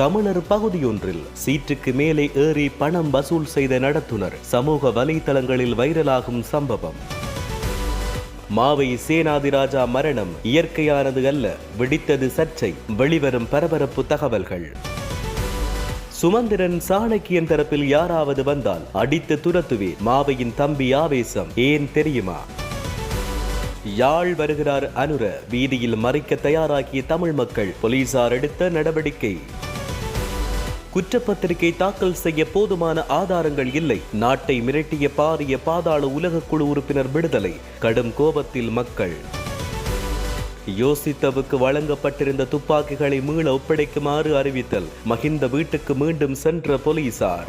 தமிழர் பகுதியொன்றில் சீட்டுக்கு மேலே ஏறி பணம் வசூல் செய்த நடத்துனர் சமூக வலைதளங்களில் வைரலாகும் சம்பவம். மாவை சேனாதிராஜா மரணம் இயற்கையானது அல்ல வெடித்தது சர்ச்சை வெளிவரும் பரபரப்பு தகவல்கள். சுமந்திரன் சாணக்கியன் தரப்பில் யாராவது வந்தால் அடித்து துரத்துவே மாவையின் தம்பி ஆவேசம் ஏன் தெரியுமா? யாழ் வருகிறார் அனுர வீதியில் மறைக்க தயாராகிய தமிழ் மக்கள் போலீசார் எடுத்த நடவடிக்கை. குற்றப்பத்திரிகை தாக்கல் செய்ய போதுமான ஆதாரங்கள் இல்லை. நாட்டை மிரட்டிய பாரிய பாதாள உலக குழு உறுப்பினர் விடுதலை. கடும் கோபத்தில் மக்கள். யோசித்தவுக்கு வழங்கப்பட்டிருந்த துப்பாக்கிகளை மீள ஒப்படைக்குமாறு அறிவித்தல். மகிந்த வீட்டுக்கு மீண்டும் சென்ற போலீசார்.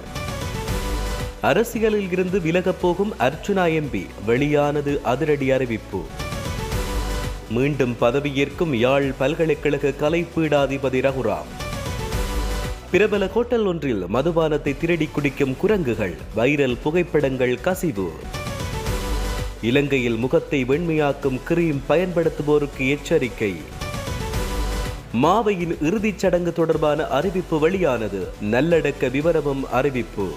அரசியலில் இருந்து விலகப் போகும் அர்ச்சுனா எம்பி வெளியானது அதிரடி அறிவிப்பு. மீண்டும் பதவியேற்கும் யாழ் பல்கலைக்கழக கலைப்பீடாதிபதி ரகுராம். பிரபல ஹோட்டல் ஒன்றில் மதுபானத்தை திருடி குடிக்கும் குரங்குகள் வைரல் புகைப்படங்கள் கசிவு. இலங்கையில் முகத்தை வெண்மையாக்கும் கிரீம் பயன்படுத்துவோருக்கு எச்சரிக்கை. மாவையின் இறுதிச் சடங்கு தொடர்பான அறிவிப்பு வெளியானது. நல்லடக்க விவரமும் அறிவிப்பு.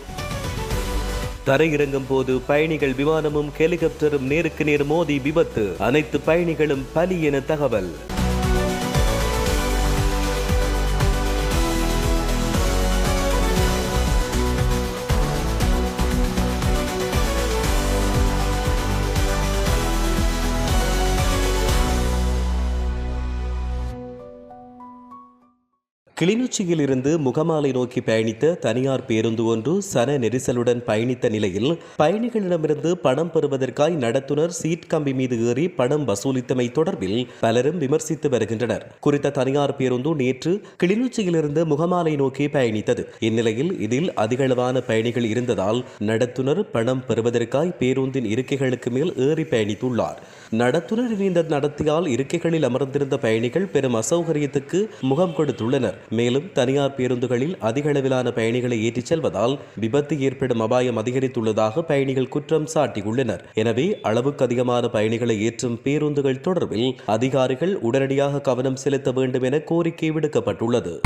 தரையிறங்கும் போது பயணிகள் விமானமும் ஹெலிகாப்டரும் நேருக்கு நேர் மோதி விபத்து. அனைத்து பயணிகளும் பலி என தகவல். கிளிநொச்சியில் இருந்து முகமாலை நோக்கி பயணித்த தனியார் பேருந்து ஒன்று சன நெரிசலுடன் பயணித்த நிலையில் பயணிகளிடமிருந்து பணம் பெறுவதற்காய் நடத்துனர் சீட் கம்பி மீது ஏறி பணம் வசூலித்தமை தொடர்பில் பலரும் விமர்சித்து வருகின்றனர். குறித்த தனியார் பேருந்து நேற்று கிளிநொச்சியிலிருந்து முகமாலை நோக்கி பயணித்தது. இந்நிலையில் இதில் அதிகளவான பயணிகள் இருந்ததால் நடத்துனர் பணம் பெறுவதற்காய் பேருந்தின் இருக்கைகளுக்கு மேல் ஏறி பயணித்துள்ளார். நடத்துனர் இந்த நடத்தியால் இருக்கைகளில் அமர்ந்திருந்த பயணிகள் பெரும் அசௌகரியத்துக்கு முகம் கொடுத்துள்ளனர். மேலும் தனியார் பேருந்துகளில் அதிக அளவிலான பயணிகளை ஏற்றிச் செல்வதால் விபத்து ஏற்படும் அபாயம் அதிகரித்துள்ளதாக பயணிகள் குற்றம் சாட்டியுள்ளனர். எனவே அளவுக்கு அதிகமான பயணிகளை ஏற்றும் பேருந்துகள் தொடர்பில் அதிகாரிகள் உடனடியாக கவனம் செலுத்த வேண்டும் என கோரிக்கை விடுக்கப்பட்டுள்ளது.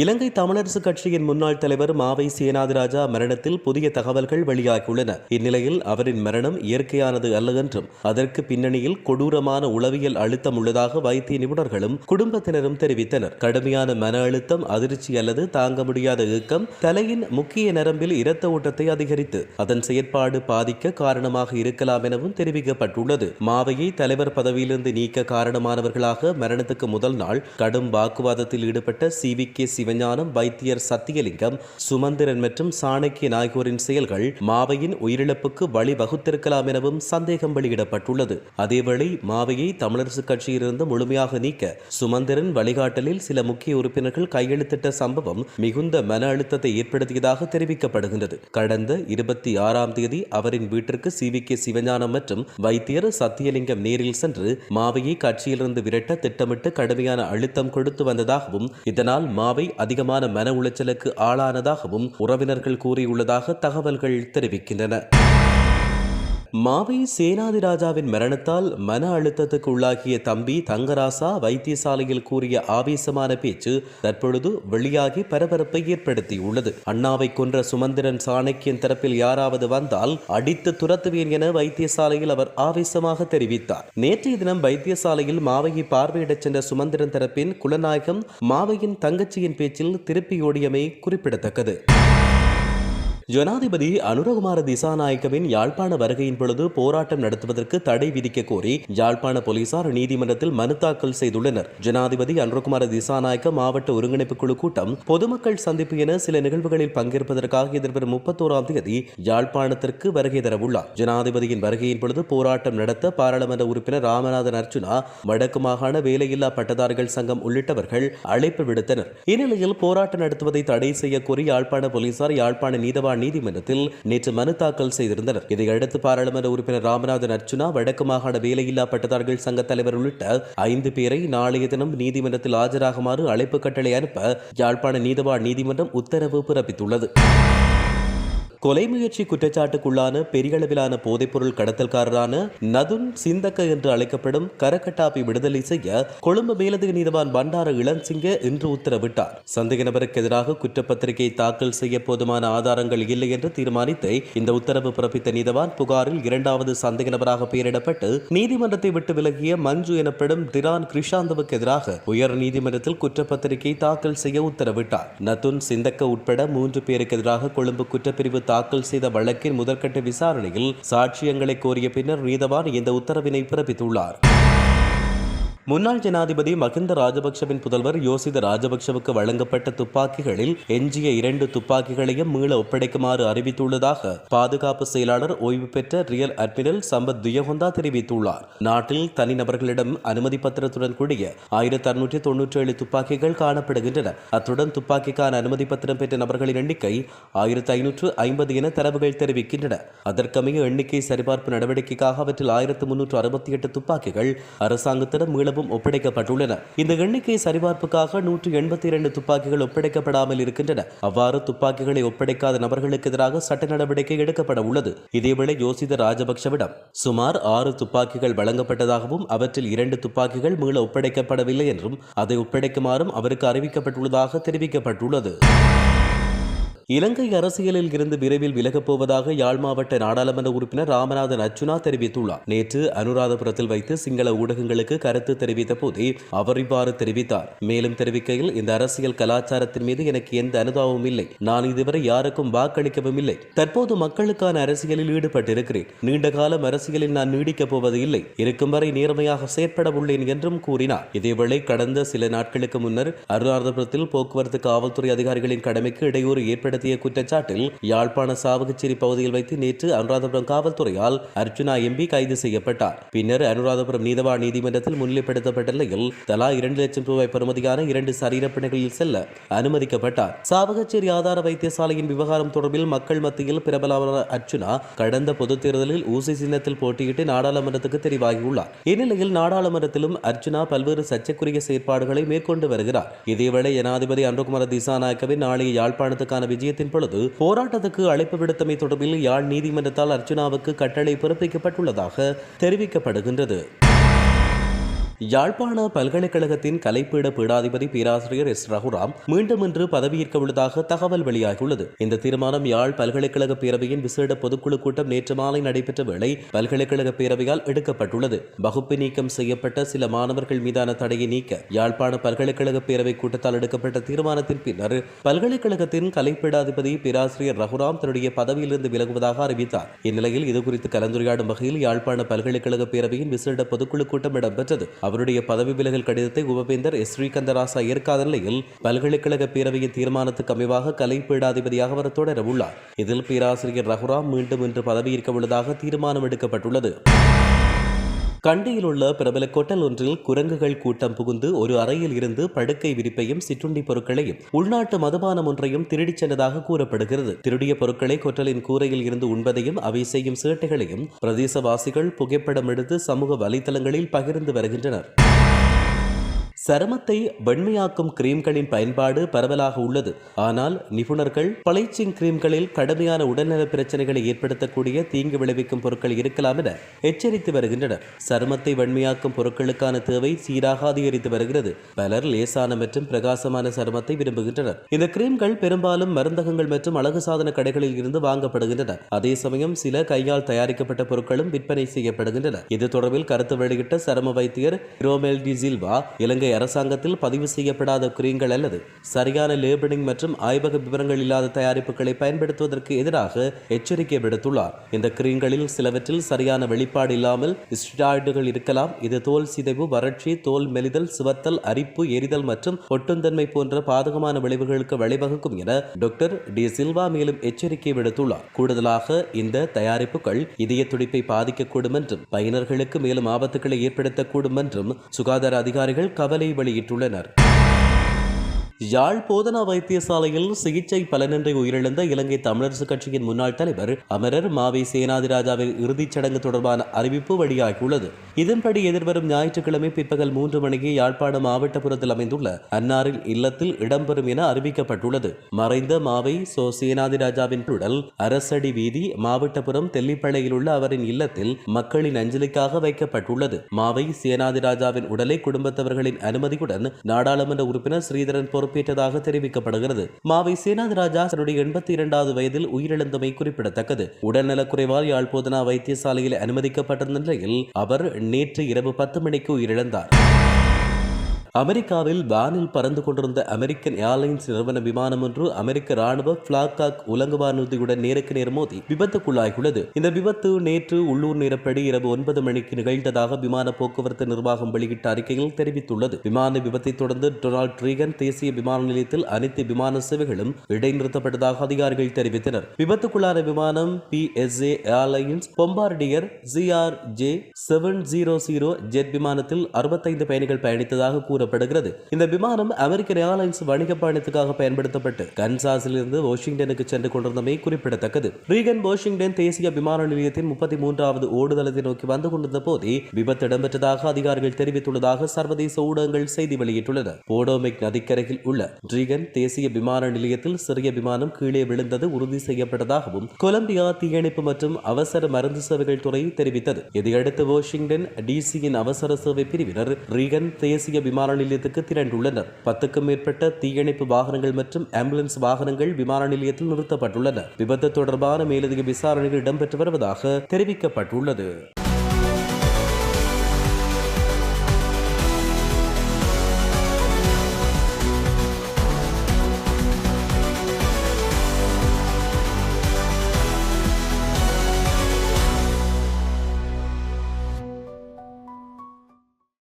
இலங்கை தமிழரசு கட்சியின் முன்னாள் தலைவர் மாவை சேனாதிராஜா மரணத்தில் புதிய தகவல்கள் வெளியாகியுள்ளன. இந்நிலையில் அவரின் மரணம் இயற்கையானது அல்ல என்றும் அதற்கு பின்னணியில் கொடூரமான உளவியல் அழுத்தம் உள்ளதாக வைத்திய நிபுணர்களும் குடும்பத்தினரும் தெரிவித்தனர். கடுமையான மன அழுத்தம் அதிர்ச்சி அல்லது தாங்க முடியாத இயக்கம் தலையின் முக்கிய நரம்பில் இரத்த ஓட்டத்தை அதிகரித்து அதன் செயற்பாடு பாதிக்க காரணமாக இருக்கலாம் எனவும் தெரிவிக்கப்பட்டுள்ளது. மாவையை தலைவர் பதவியிலிருந்து நீக்க காரணமானவர்களாக மரணத்துக்கு முதல் நாள் கடும் வாக்குவாதத்தில் ஈடுபட்ட சி வி கே சிவஞானம் வைத்தியர் சத்தியலிங்கம் சுமந்திரன் மற்றும் சாணக்கிய நாயகோரின் செயல்கள் மாவையின் உயிரிழப்புக்கு வழிவகுத்திருக்கலாம் எனவும் சந்தேகம் வெளியிடப்பட்டுள்ளது. அதேவேளை மாவையை தமிழரசுக் கட்சியிலிருந்து முழுமையாக நீக்க சுமந்திரன் வழிகாட்டலில் சில முக்கிய உறுப்பினர்கள் கையெழுத்திட்ட சம்பவம் மிகுந்த மன அழுத்தத்தை ஏற்படுத்தியதாக தெரிவிக்கப்படுகின்றது. கடந்த இருபத்தி ஆறாம் தேதி அவரின் வீட்டிற்கு சி வி கே சிவஞானம் மற்றும் வைத்தியர் சத்தியலிங்கம் நேரில் சென்று மாவையை கட்சியிலிருந்து விரட்ட திட்டமிட்டு கடுமையான அழுத்தம் கொடுத்து வந்ததாகவும் இதனால் மாவை அதிகமான மன உளைச்சலுக்கு ஆளானதாகவும் உறவினர்கள் கூறியுள்ளதாக தகவல்கள் தெரிவிக்கின்றன. மாவை சேனாதிராஜாவின் மரணத்தால் மன அழுத்தத்துக்கு உள்ளாகிய தம்பி தங்கராசா வைத்தியசாலையில் கூறிய ஆவேசமான பேச்சு தற்பொழுது வெளியாகி பரபரப்பை ஏற்படுத்தியுள்ளது. அண்ணாவை கொன்ற சுமந்திரன் சாணக்கியன் தரப்பில் யாராவது வந்தால் அடித்து துரத்துவேன் என வைத்தியசாலையில் அவர் ஆவேசமாக தெரிவித்தார். நேற்றைய தினம் வைத்தியசாலையில் மாவையை பார்வையிடச் சென்ற சுமந்திரன் தரப்பின் குலநாயகம் மாவையின் தங்கச்சியின் பேச்சில் திருப்பியோடியமை குறிப்பிடத்தக்கது. ஜனாதிபதி அனுரகுமார திசாநாயக்கவின் யாழ்ப்பாண வருகையின் பொழுது போராட்டம் நடத்துவதற்கு தடை விதிக்க கோரி யாழ்ப்பாண போலீசார் நீதிமன்றத்தில் மனு தாக்கல் செய்துள்ளனர். ஜனாதிபதி அனுரகுமார திசாநாயக்க மாவட்ட ஒருங்கிணைப்பு குழு கூட்டம் பொதுமக்கள் சந்திப்பு என சில நிகழ்வுகளில் பங்கேற்பதற்காக எதிர்வரும் முப்பத்தோராம் தேதி யாழ்ப்பாணத்திற்கு வருகை தரவுள்ளார். ஜனாதிபதியின் வருகையின் பொழுது போராட்டம் நடத்த பாராளுமன்ற உறுப்பினர் ராமநாதன் அர்ஜுனா வடக்கு மாகாண வேலையில்லா பட்டதாரிகள் சங்கம் உள்ளிட்டவர்கள் அழைப்பு விடுத்தனர். இந்நிலையில் போராட்டம் நடத்துவதை தடை செய்ய கோரி யாழ்ப்பாண போலீசார் யாழ்ப்பாண நீதவான் நீதிமன்றத்தில் நேற்று மனு தாக்கல் செய்திருந்தனர். இதையடுத்து பாராளுமன்ற உறுப்பினர் ராமநாதன் அர்ச்சுனா வடக்கு மாகாண வேலையில்லா பட்டதாரிகள் சங்க தலைவர் உள்ளிட்ட ஐந்து பேரை நாளைய தினம் நீதிமன்றத்தில் ஆஜராகுமாறு அழைப்பு கட்டளை அனுப்ப யாழ்ப்பாண நீதவான் நீதிமன்றம் உத்தரவு பிறப்பித்துள்ளது. கொலை முயற்சி குற்றச்சாட்டுக்குள்ளான பெரிய அளவிலான போதைப்பொருள் கடத்தல்காரரான நதுன் சிந்தக்க என்று அழைக்கப்படும் கரகட்டாப்பை விடுதலை செய்ய கொழும்பு மேலதிக நீதிவான் பண்டார இளஞ்சிங்க இன்று உத்தரவிட்டார். சந்தேக நபருக்கு எதிராக குற்றப்பத்திரிகை தாக்கல் செய்ய போதுமான ஆதாரங்கள் இல்லை என்று தீர்மானித்து இந்த உத்தரவு பிறப்பித்த நீதிவான் புகாரில் இரண்டாவது சந்தேக நபராக பெயரிடப்பட்டு நீதிமன்றத்தை விட்டு விலகிய மஞ்சு எனப்படும் திரான் கிருஷாந்தவுக்கு எதிராக உயர் நீதிமன்றத்தில் குற்றப்பத்திரிகை தாக்கல் செய்ய உத்தரவிட்டார். நதுன் சிந்தக்க உட்பட மூன்று பேருக்கு எதிராக கொழும்பு குற்றப்பிரிவு தாக்கல் செய்த வழக்கின் முதற்கட்ட விசாரணையில் சாட்சியங்களை கோரிய பின்னர் நீதவான் இந்த உத்தரவினை பிறப்பித்துள்ளார். முன்னாள் ஜனாதிபதி மகிந்த ராஜபக்சவின் புதல்வர் யோசித ராஜபக்சவுக்கு வழங்கப்பட்ட துப்பாக்கிகளில் எஞ்சிய இரண்டு துப்பாக்கிகளையும் மீள ஒப்படைக்குமாறு அறிவித்துள்ளதாக பாதுகாப்பு செயலாளர் ஓய்வு பெற்ற ரியல் அட்மிரல் சம்பத் துயகொந்தா தெரிவித்துள்ளார். நாட்டில் தனிநபர்களிடம் அனுமதி பத்திரத்துடன் கூடிய ஆயிரத்தி அறுநூற்றி தொன்னூற்றி ஏழு துப்பாக்கிகள் காணப்படுகின்றன. அத்துடன் துப்பாக்கிக்கான அனுமதி பத்திரம் பெற்ற நபர்களின் எண்ணிக்கை ஆயிரத்தி ஐநூற்று ஐம்பது என தரவுகள் தெரிவிக்கின்றன. அதற்கமைய எண்ணிக்கை சரிபார்ப்பு நடவடிக்கைக்காக அவற்றில் ஆயிரத்து முன்னூற்று அறுபத்தி எட்டு துப்பாக்கிகள் அரசாங்கத்திடம் மீளவும் ஒப்படைக்கப்பட்டுள்ளன. இந்த எண்ணிக்கை சரிபார்ப்புக்காக நூற்று எண்பத்தி இரண்டு துப்பாக்கிகள் ஒப்படைக்கப்படாமல் இருக்கின்றன. அவ்வாறு துப்பாக்கிகளை ஒப்படைக்காத நபர்களுக்கு எதிராக சட்ட நடவடிக்கை எடுக்கப்பட உள்ளது. இதேவேளை யோசித ராஜபக்சவிடம் சுமார் ஆறு துப்பாக்கிகள் வழங்கப்பட்டதாகவும் அவற்றில் இரண்டு துப்பாக்கிகள் மீள ஒப்படைக்கப்படவில்லை என்றும் அதை ஒப்படைக்குமாறும் அவருக்கு அறிவிக்கப்பட்டுள்ளதாக தெரிவிக்கப்பட்டுள்ளது. இலங்கை அரசியலில் இருந்து விரைவில் விலகப் போவதாக யாழ் மாவட்ட நாடாளுமன்ற உறுப்பினர் ராமநாதன் அர்ஜுனா தெரிவித்துள்ளார். நேற்று அனுராதபுரத்தில் வைத்து சிங்கள ஊடகங்களுக்கு கருத்து தெரிவித்த போதே அவர் இவ்வாறு தெரிவித்தார். மேலும் தெரிவிக்கையில் இந்த அரசியல் கலாச்சாரத்தின் மீது எனக்கு எந்த அனுதாபமும் இல்லை. நான் இதுவரை யாருக்கும் வாக்களிக்கவும் இல்லை. தற்போது மக்களுக்கான அரசியலில் ஈடுபட்டிருக்கிறேன். நீண்ட காலம் அரசியலில் நான் நீடிக்கப் போவது இல்லை. இருக்கும் வரை நேர்மையாக செயற்பட உள்ளேன் என்றும் கூறினார். இதேவேளை கடந்த சில நாட்களுக்கு முன்னர் அனுராதபுரத்தில் போக்குவரத்து காவல்துறை அதிகாரிகளின் கடமைக்கு இடையூறு ஏற்படுத்திய குற்றச்சாட்டில் யாழ்ப்பாண சாவகச்சேரி பகுதியில் வைத்து நேற்று அனுராதபுரம் காவல்துறையால் அர்ஜுனா எம்பி கைது செய்யப்பட்டார். பின்னர் அனுராதபுரம் நீதவான் நீதிமன்றத்தில் முன்னிலைப்படுத்தப்பட்ட நிலையில் தலா இரண்டு லட்சம் ரூபாய் பெறுமதியான இரண்டு சரீரப்பிணைகளில் செல்ல அனுமதிக்கப்பட்டார். சாவகச்சேரி ஆதார வைத்தியசாலையின் விவகாரம் தொடர்பில் மக்கள் மத்தியில் பிரபலமான அர்ஜுனா கடந்த பொதுத் தேர்தலில் ஊசி சின்னத்தில் போட்டியிட்டு நாடாளுமன்றத்துக்கு தெரிவாகியுள்ளார். இந்நிலையில் நாடாளுமன்றத்திலும் அர்ஜுனா பல்வேறு சர்ச்சைக்குரிய செயற்பாடுகளை மேற்கொண்டு வருகிறார். இதேவேளை ஜனாதிபதி அன்ருகுமார திசாநாயக்கவின் நாளைய யாழ்ப்பாணத்துக்கான விஜயத்தின் பொழுது போராட்டத்துக்கு அழைப்பு விடுத்தமை தொடர்பில் யாழ் நீதிமன்றத்தால் அர்ச்சனாவுக்கு கட்டளை பிறப்பிக்கப்பட்டுள்ளதாக தெரிவிக்கப்படுகின்றது. யாழ்ப்பாண பல்கலைக்கழகத்தின் கலைப்பீட பீடாதிபதி பேராசிரியர் எஸ். ரகுராம் மீண்டும் இன்று பதவியேற்க உள்ளதாக தகவல் வெளியாகியுள்ளது. இந்த தீர்மானம் யாழ் பல்கலைக்கழக பேரவையின் விசேட பொதுக்குழு கூட்டம் நேற்று மாலை நடைபெற்ற வேளை பல்கலைக்கழக பேரவையால் எடுக்கப்பட்டுள்ளது. வகுப்பு நீக்கம் செய்யப்பட்ட சில மாணவர்கள் மீதான தடையை நீக்க யாழ்ப்பாண பல்கலைக்கழக பேரவை கூட்டத்தால் எடுக்கப்பட்ட தீர்மானத்தின் பின்னர் பல்கலைக்கழகத்தின் கலைப்பீடாதிபதி பேராசிரியர் ரகுராம் தன்னுடைய பதவியிலிருந்து விலகுவதாக அறிவித்தார். இந்நிலையில் இதுகுறித்து கலந்துரையாடும் வகையில் யாழ்ப்பாண பல்கலைக்கழக பேரவையின் விசேட பொதுக்குழு கூட்டம் இடம்பெற்றது. அவருடைய பதவி விலகல் கடிதத்தை உபவேந்தர் எஸ் ஸ்ரீகந்தராசா ஏற்காத நிலையில் பல்கலைக்கழக பேரவையின் தீர்மானத்துக்கு அமைவாக கலை பீடாதிபதியாக அவர் தொடர உள்ளார் இதில் பேராசிரியர் ரகுராம் மீண்டும் இன்று பதவியேற்க உள்ளதாக தீர்மானம் எடுக்கப்பட்டுள்ளது. கண்டியில் உள்ள பிரபல கொட்டல் ஒன்றில் குரங்குகள் கூட்டம் புகுந்து ஒரு அறையில் இருந்து படுக்கை விரிப்பையும் சிற்றுண்டி பொருட்களையும் உள்நாட்டு மதுபானம் ஒன்றையும் திருடிச் சென்றதாக கூறப்படுகிறது. திருடிய பொருட்களை கொட்டலின் கூரையில் இருந்து உண்பதையும் அவை செய்யும் சேட்டைகளையும் பிரதேசவாசிகள் புகைப்படம் எடுத்து சமூக வலைதளங்களில் பகிர்ந்து வருகின்றனர். சருமத்தை வெண்மையாக்கும் கிரீம்களின் பயன்பாடு பரவலாக உள்ளது. ஆனால் நிபுணர்கள் பளைச்சிங் கிரீம்களில் கடுமையான உடல்நல பிரச்சனைகளை ஏற்படுத்தக்கூடிய தீங்கு விளைவிக்கும் பொருட்கள் இருக்கலாம் என எச்சரித்து வருகின்றனர். சருமத்தை வெண்மையாக்கும் பொருட்களுக்கான தேவை சீராக அதிகரித்து வருகிறது. பலர் லேசான மற்றும் பிரகாசமான சருமத்தை விரும்புகின்றனர். இந்த கிரீம்கள் பெரும்பாலும் மருந்தகங்கள் மற்றும் அழகு சாதன கடைகளில் இருந்து வாங்கப்படுகின்றன. அதே சமயம் சில கையால் தயாரிக்கப்பட்ட பொருட்களும் விற்பனை செய்யப்படுகின்றன. இது தொடர்பில் கருத்து வெளியிட்ட சரும வைத்தியர் ரோமெல் டிசில்வா இலங்கை அரசாங்கத்தில் பதிவு செய்யப்படாத கிரீம்கள் அல்லது சரியான லேபிளிங் மற்றும் ஆய்வக விவரங்கள் இல்லாத தயாரிப்புகளை பயன்படுத்துவதற்கு எதிராக எச்சரிக்கை விடுத்துள்ளார். இந்த கிரீம்களில் சிலவற்றில் சரியான வெளிப்பாடு இல்லாமல் ஸ்டிராய்டுகள் இருக்கலாம். இது தோல் சிதைவு வறட்சி தோல் மெலிதல் சிவத்தல் அரிப்பு எரிதல் மற்றும் ஒட்டுந்தன்மை போன்ற பாதகமான விளைவுகளுக்கு வழிவகுக்கும் என டாக்டர் டி சில்வா மேலும் எச்சரிக்கை விடுத்துள்ளார். கூடுதலாக இந்த தயாரிப்புகள் இதய துடிப்பை பாதிக்கக்கூடும் என்றும் பயனர்களுக்கு மேலும் ஆபத்துக்களை ஏற்படுத்தக்கூடும் என்றும் சுகாதார அதிகாரிகள் கவலை வெளியிட்டுள்ளனர். யாழ் போதனா வைத்தியசாலையில் சிகிச்சை பலனின்றி உயிரிழந்த இலங்கை தமிழரசு கட்சியின் முன்னாள் தலைவர் அமரர் மாவை சேனாதிராஜாவின் இறுதிச் சடங்கு தொடர்பான அறிவிப்பு வெளியாகியுள்ளது. இதன்படி எதிர்வரும் ஞாயிற்றுக்கிழமை பிற்பகல் மூன்று மணிக்கு யாழ்ப்பாணம் மாவட்டபுரத்தில் அமைந்துள்ள அன்னாரின் இல்லத்தில் இடம்பெறும் என அறிவிக்கப்பட்டுள்ளது. மறைந்த மாவை சோ சேனாதிராஜாவின் உடல் அரசடி வீதி மாவட்டபுரம் தெல்லிப்பளையில் உள்ள அவரின் இல்லத்தில் மக்களின் அஞ்சலிக்காக வைக்கப்பட்டுள்ளது. மாவை சேனாதிராஜாவின் உடலை குடும்பத்தவர்களின் அனுமதியுடன் நாடாளுமன்ற உறுப்பினர் ஸ்ரீதரன் பொறுப்பேற்றதாக தெரிவிக்கப்படுகிறது. மாவை சேனாதிராஜா தன்னுடைய எண்பத்தி இரண்டாவது வயதில் உயிரிழந்தமை குறிப்பிடத்தக்கது. உடல்நலக்குறைவால் யாழ்ப்போதனா வைத்தியசாலையில் அனுமதிக்கப்பட்டிருந்த நிலையில் அவர் நேற்று இரவு பத்து மணிக்கு உயிரிழந்தார். அமெரிக்காவில் வானில் பறந்து கொண்டிருந்த அமெரிக்கன் ஏர்லைன்ஸ் நிறுவன விமானம் ஒன்று அமெரிக்க ராணுவ பிளாக்காக் உலங்குவானூர்தியுடன் நேருக்கு நேர் மோதி விபத்துக்குள்ளாகியுள்ளது. இந்த விபத்து நேற்று உள்ளூர் நேரப்படி இரவு ஒன்பது மணிக்கு நிகழ்ந்ததாக விமான போக்குவரத்து நிர்வாகம் வெளியிட்ட அறிக்கையில் தெரிவித்துள்ளது. விமான விபத்தை தொடர்ந்து டொனால்ட் ரீகன் தேசிய விமான நிலையத்தில் அனைத்து விமான சேவைகளும் இடைநிறுத்தப்பட்டதாக அதிகாரிகள் தெரிவித்தனர். விபத்துக்குள்ளான விமானம் P S A airlines Bombardier C R J seven zero zero jet விமானத்தில் அறுபத்தைந்து பயணிகள் பயணித்ததாக கூறப்படுகிறது இந்த விமானம் அமெரிக்கன் ஏர்லைன்ஸ் வணிக பயணத்துக்காக பயன்படுத்தப்பட்டு கன்சாஸில் இருந்து வாஷிங்டனுக்கு சென்று கொண்டிருந்தமை குறிப்பிடத்தக்கது. ரீகன் வாஷிங்டன் தேசிய விமான நிலையத்தின் முப்பத்தி மூன்றாவது ஓடுதளத்தை நோக்கி வந்து கொண்டிருந்த போதே விபத்து இடம்பெற்றதாக அதிகாரிகள் தெரிவித்துள்ளதாக சர்வதேச ஊடகங்கள் செய்தி வெளியிட்டுள்ளன. போடோமிக் நதிக்கரையில் உள்ள ரீகன் தேசிய விமான நிலையத்தில் சிறிய விமானம் கீழே விழுந்தது உறுதி செய்யப்பட்டதாகவும் கொலம்பியா தீயணைப்பு மற்றும் அவசர மருந்து சேவைகள் துறை தெரிவித்தது. இதையடுத்து வாஷிங்டன் டிசியின் அவசர சேவை பிரிவினர் ரீகன் தேசிய விமான விமான நிலையத்துக்கு திரண்டுள்ளனர் பத்துக்கும் மேற்பட்ட தீயணைப்பு வாகனங்கள் மற்றும் ஆம்புலன்ஸ் வாகனங்கள் விமான நிலையத்தில் நிறுத்தப்பட்டுள்ளன. விபத்து தொடர்பான மேலதிக விசாரணைகள் இடம்பெற்று வருவதாக தெரிவிக்கப்பட்டுள்ளது.